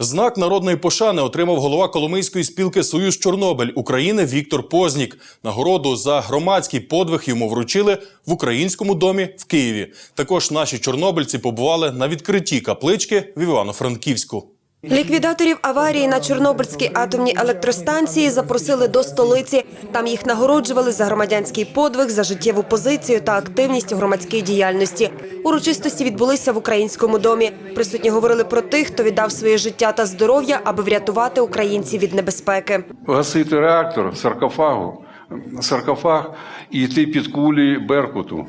Знак народної пошани отримав голова Коломийської спілки Союз Чорнобиль України Віктор Познік. Нагороду за громадський подвиг йому вручили в українському домі в Києві. Також наші чорнобильці побували на відкритті каплички в Івано-Франківську. Ліквідаторів аварії на Чорнобильській атомній електростанції запросили до столиці. Там їх нагороджували за громадянський подвиг, за життєву позицію та активність у громадській діяльності. Урочистості відбулися в українському домі. Присутні говорили про тих, хто віддав своє життя та здоров'я, аби врятувати українців від небезпеки. гасити реактор саркофагу, саркофаг і йти під кулі Беркуту.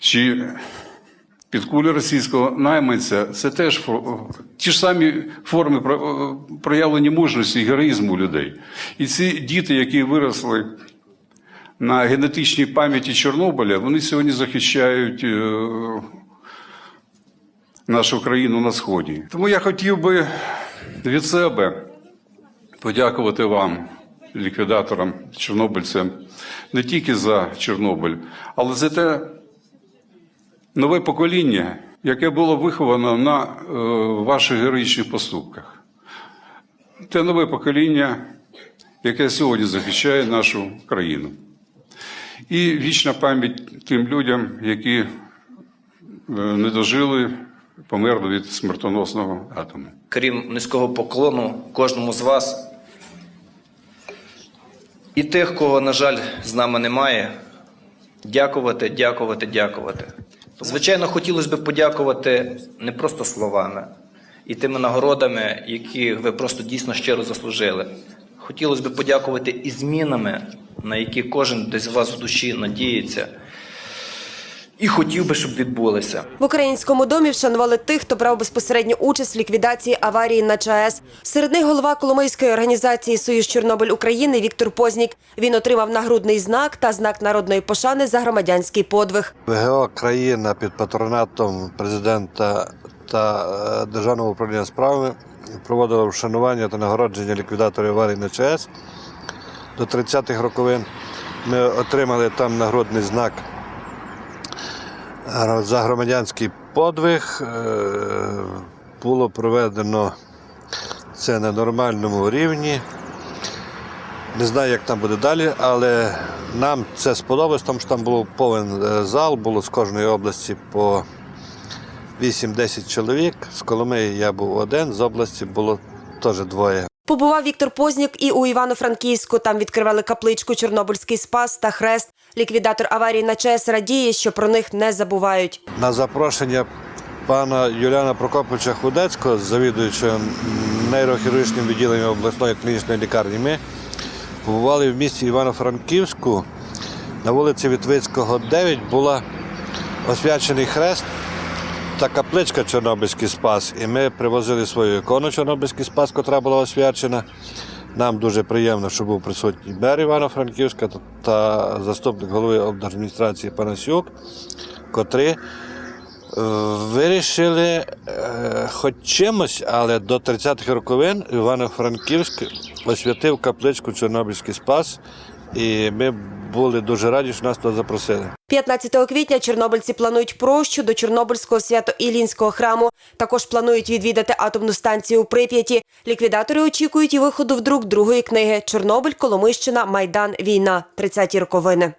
Чи під кулі російського найманця це теж ті ж самі форми про- проявлення мужності і героїзму людей. І ці діти, які виросли на генетичній пам'яті Чорнобиля, вони сьогодні захищають е, нашу країну на сході. Тому я хотів би від себе подякувати вам, ліквідаторам, чорнобильцям, не тільки за Чорнобиль, але за те нове покоління, яке було виховано на е, ваших героїчних поступках. Те нове покоління, яке сьогодні захищає нашу країну. І вічна пам'ять тим людям, які е, не дожили, померли від смертоносного атому. крім низького поклону кожному з вас. І тих, кого, на жаль, з нами немає, дякувати, дякувати, дякувати. Звичайно, хотілося б подякувати не просто словами і тими нагородами, які ви просто дійсно щиро заслужили. Хотілося б подякувати і змінами, на які кожен десь з вас в душі надіється. І хотів би, щоб відбулися. В українському домі вшанували тих, хто брав безпосередню участь в ліквідації аварії на ЧАЕС. Серед них голова Коломийської організації Союз Чорнобиль України Віктор Познік. Він отримав нагрудний знак та знак народної пошани за громадянський подвиг. ВГО країна під патронатом президента та е, Державного управління справами проводила вшанування та нагородження ліквідаторів аварії на ЧАЕС до 30-х роковин. Ми отримали там нагородний знак за громадянський подвиг. Е, Було проведено це на нормальному рівні. Не знаю, як там буде далі, але нам це сподобалось, тому що там був повен е, зал, було з кожної області по 8-10 чоловік. З Коломиї я був один, з області було теж двоє. Побував Віктор Познік і у Івано-Франківську. Там відкривали капличку Чорнобильський спас та хрест. Ліквідатор аварії на ЧАЕС радіє, що про них не забувають. На запрошення пана Юліана Прокоповича Худецького, завідуючого нейрохірургічним відділенням обласної клінічної лікарні, ми побували в місті Івано-Франківську. На вулиці Вітвицького, 9 була освячений хрест та капличка Чорнобильський спас. І ми привозили свою ікону Чорнобильський спас, котра була освячена. Нам дуже приємно, що був присутній мер Івано-Франківська та- заступник голови облдержадміністрації Панасюк, котрі е, вирішили е, хоч чимось, але до 30-х роковин Івано-Франківськ освятив капличку Чорнобильський спас. І ми були дуже раді, що нас туди запросили. 15 квітня чорнобильці планують прощу до Чорнобильського свято-Іллінського храму. Також планують відвідати атомну станцію у Прип'яті. Ліквідатори очікують і виходу в друк другої книги Чорнобиль, Коломищина, Майдан, Війна. 30-ті роковини.